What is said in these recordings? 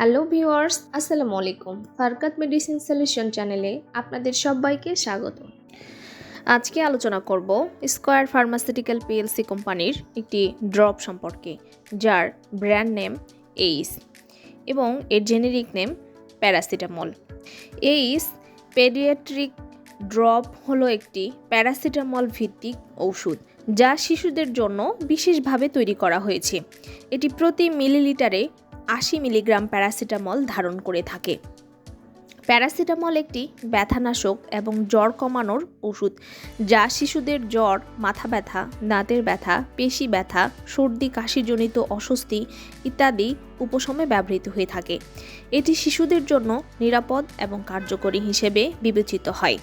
Hello viewers, আসসালামু আলাইকুম। ফারকাত medicine solution চ্যানেলে আপনাদের সবাইকে স্বাগত। আজকে আলোচনা করব স্কোয়ার ফার্মাসিউটিক্যাল পিএলসি কোম্পানির একটি ড্রপ সম্পর্কে, যার ব্র্যান্ড নেম এইস এবং এর generic name paracetamol. Ace paediatric drop হলো একটি প্যারাসিটামল ভিত্তিক ঔষধ, যা শিশুদের জন্য বিশেষভাবে তৈরি করা হয়েছে। এটি প্রতি মিলিলিটারে আশি মিলিগ্রাম প্যারাসিটামল ধারণ করে থাকে। প্যারাসিটামল একটি ব্যথানাশক এবং জ্বর কমানোর ওষুধ, যা শিশুদের জ্বর, মাথা ব্যথা, দাঁতের ব্যথা, পেশি ব্যথা, সর্দি, কাশিজনিত অস্বস্তি ইত্যাদি উপশমে ব্যবহৃত হয়ে থাকে। এটি শিশুদের জন্য নিরাপদ এবং কার্যকরী হিসেবে বিবেচিত হয়।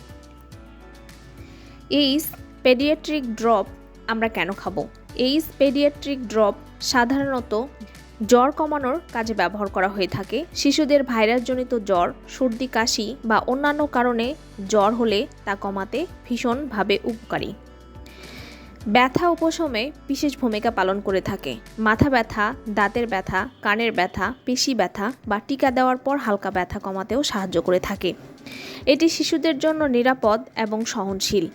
এইস পেডিয়াট্রিক ড্রপ আমরা কেন খাব? এইস পেডিয়াট্রিক ড্রপ সাধারণত জ্বর কমানোর কাজে ব্যবহার করা হয়ে থাকে। শিশুদের ভাইরাসজনিত জ্বর, সর্দি, কাশি বা অন্যান্য কারণে জ্বর হলে তা কমাতে ভীষণভাবে উপকারী। ব্যথা উপশমে বিশেষ ভূমিকা পালন করে থাকে। মাথা ব্যথা, দাঁতের ব্যথা, কানের ব্যথা, পেশি ব্যথা বা টিকা দেওয়ার পর হালকা ব্যথা কমাতেও সাহায্য করে থাকে। এটি শিশুদের জন্য নিরাপদ এবং সহনশীল।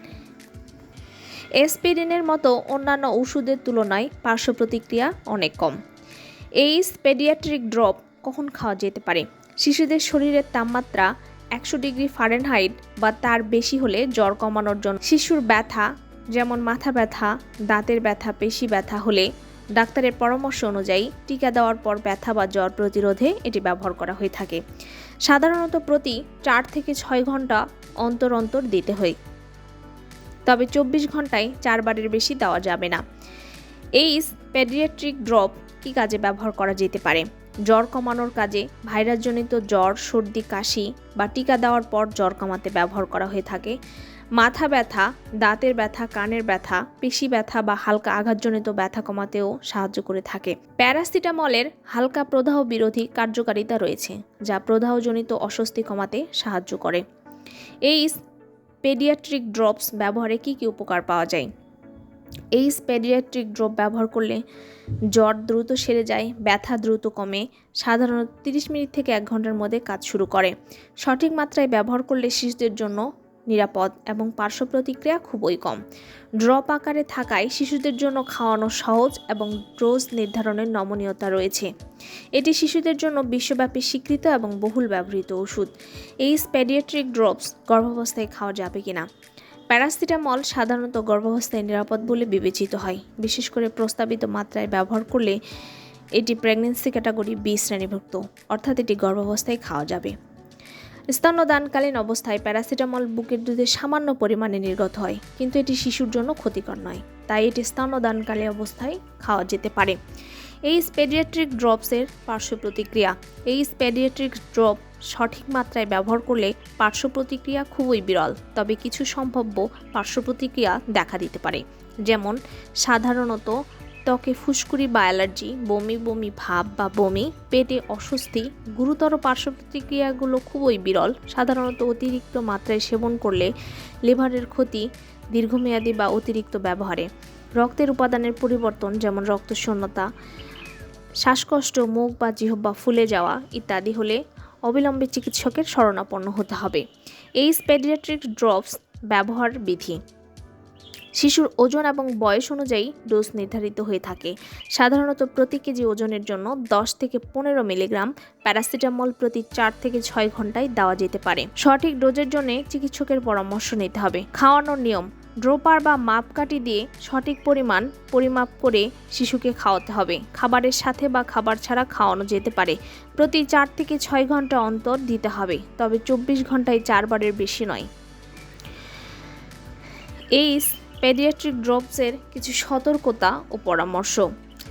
এসপিরিনের মতো অন্যান্য ওষুধের তুলনায় পার্শ্ব প্রতিক্রিয়া অনেক কম। এইস পেডিয়াট্রিক ড্রপ কখন খাওয়া যেতে পারে? শিশুদের শরীরের তাপমাত্রা একশো ডিগ্রি ফারেনহাইট বা তার বেশি হলে জ্বর কমানোর জন্য। শিশুর ব্যথা, যেমন মাথা ব্যথা, দাঁতের ব্যথা, পেশি ব্যথা হলে ডাক্তারের পরামর্শ অনুযায়ী টিকা দেওয়ার পর ব্যথা বা জ্বর প্রতিরোধে এটি ব্যবহার করা হয়ে থাকে। সাধারণত প্রতি চার থেকে ছয় ঘণ্টা অন্তর অন্তর দিতে হয়। তবে চব্বিশ ঘন্টায় চারবারের বেশি দেওয়া যাবে না। এইস পেডিয়াট্রিক ড্রপ কী কাজে ব্যবহার করা যেতে পারে। জ্বর কমানোর কাজে ভাইরাসজনিত জ্বর, সর্দি, কাশি বা টিকা দেওয়ার পর জ্বর কমাতে ব্যবহার করা হয়ে থাকে। মাথা ব্যথা, দাঁতের ব্যথা, কানের ব্যথা, পেশি ব্যথা বা হালকা আঘাতজনিত ব্যথা কমাতেও সাহায্য করে থাকে। প্যারাসিটামলের হালকা প্রদাহ বিরোধী কার্যকারিতা রয়েছে, যা প্রদাহজনিত অস্বস্তি কমাতে সাহায্য করে। এই পেডিয়াট্রিক ড্রপস ব্যবহারে কী কী উপকার পাওয়া যায়? এই পেডিয়াট্রিক ড্রপ ব্যবহার করলে জ্বর দ্রুত সেরে যায়, ব্যথা দ্রুত কমে, সাধারণত তিরিশ মিনিট থেকে এক ঘণ্টার মধ্যে কাজ শুরু করে। সঠিক মাত্রায় ব্যবহার করলে শিশুদের জন্য নিরাপদ এবং পার্শ্ব প্রতিক্রিয়া খুবই কম। ড্রপ আকারে থাকায় শিশুদের জন্য খাওয়ানো সহজ এবং ডোজ নির্ধারণের নমনীয়তা রয়েছে। এটি শিশুদের জন্য বিশ্বব্যাপী স্বীকৃত এবং বহুল ব্যবহৃত ওষুধ। এই স্প্যাডিয়াট্রিক ড্রপস গর্ভাবস্থায় খাওয়া যাবে কিনা? প্যারাসিটামল সাধারণত গর্ভাবস্থায় নিরাপদ বলে বিবেচিত হয়। বিশেষ করে প্রস্তাবিত মাত্রায় ব্যবহার করলে এটি প্রেগনেন্সি ক্যাটাগরি বি শ্রেণীভুক্ত, অর্থাৎ এটি গর্ভাবস্থায় খাওয়া যাবে। স্তন্যদানকালীন অবস্থায় প্যারাসিটামল বুকের দুধে সামান্য পরিমাণে নির্গত হয়, কিন্তু এটি শিশুর জন্য ক্ষতিকর নয়, তাই এটি স্তন্যদানকালে অবস্থায় খাওয়া যেতে পারে। এই স্পেডিয়াট্রিক ড্রপসের পার্শ্ব প্রতিক্রিয়া, এই স্পেডিয়াট্রিক ড্রপ সঠিক মাত্রায় ব্যবহার করলে পার্শ্ব প্রতিক্রিয়া খুবই বিরল, তবে কিছু সম্ভাব্য পার্শ্ব প্রতিক্রিয়া দেখা দিতে পারে। যেমন, সাধারণত ত্বকে ফুসকুড়ি বা অ্যালার্জি, বমি বমি ভাব বা বমি, পেটে অস্বস্তি, গুরুতর পার্শ্ব প্রতিক্রিয়াগুলো খুবই বিরল। সাধারণত অতিরিক্ত মাত্রায় সেবন করলে লিভারের ক্ষতি দীর্ঘমেয়াদী বা অতিরিক্ত ব্যবহারে। রক্তের উপাদানের পরিবর্তন, যেমন রক্তশূন্যতা, শ্বাসকষ্ট, মুখ বা জিহ্বা ফুলে যাওয়া ইত্যাদি হলে অবিলম্বে চিকিৎসকের শরণাপন্ন হতে হবে। এই স্পেডিয়াট্রিক ড্রপস ব্যবহার বিধি। শিশুর ওজন এবং বয়স অনুযায়ী ডোজ নির্ধারিত হয়ে থাকে। সাধারণত প্রতি কেজি ওজনের জন্য দশ থেকে পনেরো মিলিগ্রাম প্যারাসিটামল প্রতি চার থেকে ছয় ঘন্টায় দেওয়া যেতে পারে। সঠিক ডোজের জন্য চিকিৎসকের পরামর্শ নিতে হবে। খাওয়ানোর নিয়ম। ড্রোপার বা মাপকাঠি দিয়ে সঠিক পরিমাণ পরিমাপ করে শিশুকে খাওয়াতে হবে। খাবারের সাথে বা খাবার ছাড়া খাওয়ানো যেতে পারে। প্রতি চার থেকে ছয় ঘণ্টা অন্তর দিতে হবে, তবে চব্বিশ ঘন্টায় চারবারের বেশি নয়। এইস পেডিয়াট্রিক ড্রপসের কিছু সতর্কতা ও পরামর্শ।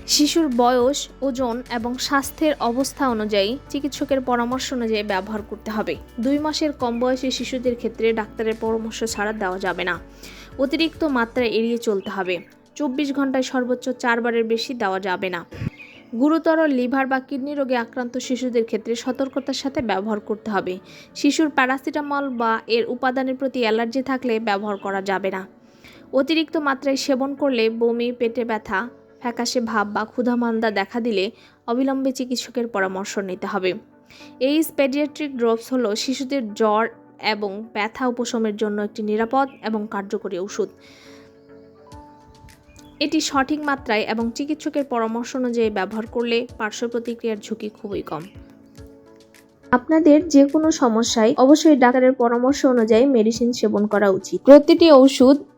শিশুর বয়স, ওজন এবং স্বাস্থ্যের অবস্থা অনুযায়ী চিকিৎসকের পরামর্শ অনুযায়ী ব্যবহার করতে হবে। দুই মাসের কম বয়সী শিশুদের ক্ষেত্রে ডাক্তারের পরামর্শ ছাড়া দেওয়া যাবে না। অতিরিক্ত মাত্রা এড়িয়ে চলতে হবে। চব্বিশ ঘন্টায় সর্বোচ্চ চারবারের বেশি দেওয়া যাবে না। গুরুতর লিভার বা কিডনি রোগে আক্রান্ত শিশুদের ক্ষেত্রে সতর্কতার সাথে ব্যবহার করতে হবে। শিশুর প্যারাসিটামল বা এর উপাদানের প্রতি অ্যালার্জি থাকলে ব্যবহার করা যাবে না। অতিরিক্ত মাত্রায় সেবন করলে বমি, পেটে ব্যথা, ফ্যাকাশে ভাব বা ক্ষুধামান্দা দেখা দিলে অবিলম্বে চিকিৎসকের পরামর্শ নিতে হবে। এই পেডিয়াট্রিক ড্রপস হলো শিশুদের জ্বর এবং ব্যথা উপশমের জন্য একটি নিরাপদ এবং কার্যকরী ওষুধ। এটি সঠিক মাত্রায় এবং চিকিৎসকের পরামর্শ অনুযায়ী ব্যবহার করলে পার্শ্ব প্রতিক্রিয়ার ঝুঁকি খুবই কম। আপনাদের যে কোনো সমস্যায় অবশ্যই ডাক্তারের পরামর্শ অনুযায়ী মেডিসিন সেবন করা উচিত। প্রতিটি ওষুধ